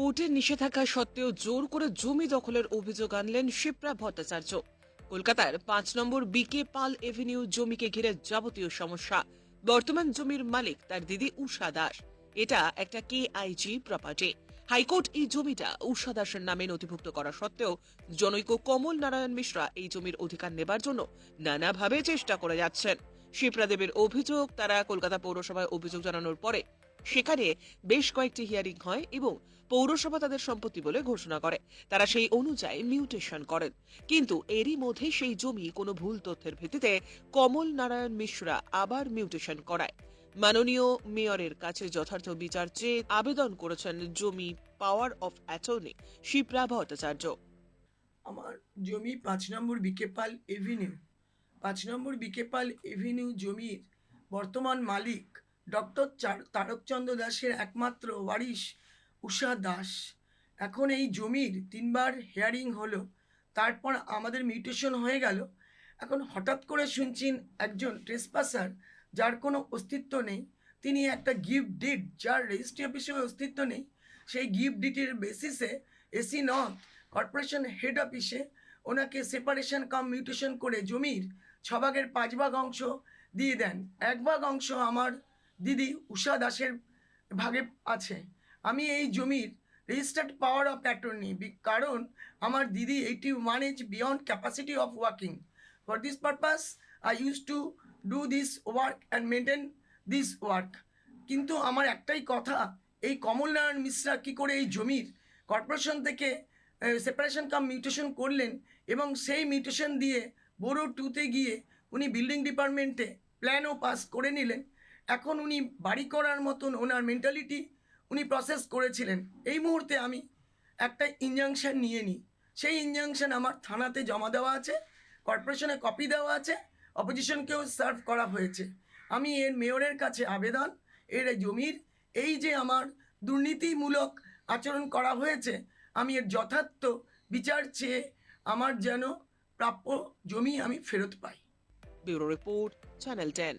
কোর্টের নিষেধাজ্ঞা সত্ত্বেও জোর করে জমি দখলের অভিযোগ আনলেন শিপ্রা ভট্টাচার্য। কলকাতার পাঁচ নম্বর বিকে পাল এভিনিউ জমিকে ঘিরে যাবতীয় সমস্যা। বর্তমান জমির মালিক তার দিদি উষা দাস। এটা একটা কে আইজি প্রপার্টি হাইকোর্ট এই জমিটা উষা দাসের নামে নথিভুক্ত করা সত্ত্বেও জনৈক কমল নারায়ণ মিশ্রা এই জমির অধিকার নেবার জন্য নানাভাবে চেষ্টা করে যাচ্ছেন। শিপ্রা দেবের অভিযোগ, তারা কলকাতা পৌরসভায় অভিযোগ জানানোর পরে সেখানে বেশ কয়েকটি হিয়ারিং হয় এবং পৌরসভা তাদের সম্পত্তি বলে ঘোষণা করে। তারা সেই অনুযায়ী মিউটেশন করেন। কিন্তু এরই মধ্যে সেই জমি কোনো ভুল তথ্যের ভিত্তিতে কমল নারায়ণ মিশ্রা আবার মিউটেশন করায়। মাননীয় মেয়রের কাছে যথার্থ বিচার চেয়ে আবেদন করেছেন জমি পাওয়ার অফ অ্যাটর্নি শিপ্রা ভট্টাচার্য। আমার জমি পাঁচ নম্বর বিকেপাল এভিনিউ পাঁচ নম্বর বিকেপাল এভিনিউ জমির বর্তমান মালিক ডক্টর তারকচন্দ্র দাসের একমাত্র ওয়ারিশ উষা দাস। এখন এই জমির তিনবার হেয়ারিং হলো। তারপর আমাদের মিউটেশন হয়ে গেল। এখন হঠাৎ করে শুনছেন একজন ট্রেসপাসার যার কোনো অস্তিত্ব নেই। তিনি একটা গিফট ডিড যার রেজিস্ট্রি অফিসে অস্তিত্ব নেই। সেই গিফট ডিটের বেসিসে এসি নর্থ কর্পোরেশন হেড অফিসে ওনাকে সেপারেশন কাম মিউটেশন করে জমির ছ ভাগের পাঁচ ভাগ অংশ দিয়ে দেন। এক ভাগ অংশ আমার দিদি উষা দাসের ভাগে আছে। আমি এই জমির রেজিস্টার্ড পাওয়ার অফ অ্যাটর্নি কারণ আমার দিদি eighty one is beyond capacity of working for this purpose I use to do this work and maintain this work কিন্তু আমার একটাই কথা, এই কমলনারায়ণ মিশ্রা কী করে এই জমির কর্পোরেশন থেকে সেপারেশন কাম মিউটেশন করলেন এবং সেই মিউটেশন দিয়ে বোরো টুতে গিয়ে উনি বিল্ডিং ডিপার্টমেন্টে প্ল্যানও পাস করে নিলেন। এখন উনি বাড়ি করার মতন ওনার মেন্টালিটি উনি প্রসেস করেছিলেন। এই মুহূর্তে আমি একটা ইনজাংশন নিয়ে নিই। সেই ইনজাংশন আমার থানাতে জমা দেওয়া আছে কর্পোরেশনে কপি দেওয়া আছে অপোজিশনকেও সার্ভ করা হয়েছে। আমি এর মেয়রের কাছে আবেদন, এর জমির, এই যে আমার দুর্নীতিমূলক আচরণ করা হয়েছে, আমি এর যথার্থ বিচার চেয়ে আমার যেন প্রাপ্য জমি আমি ফেরত পাই। Bureau report, channel ten.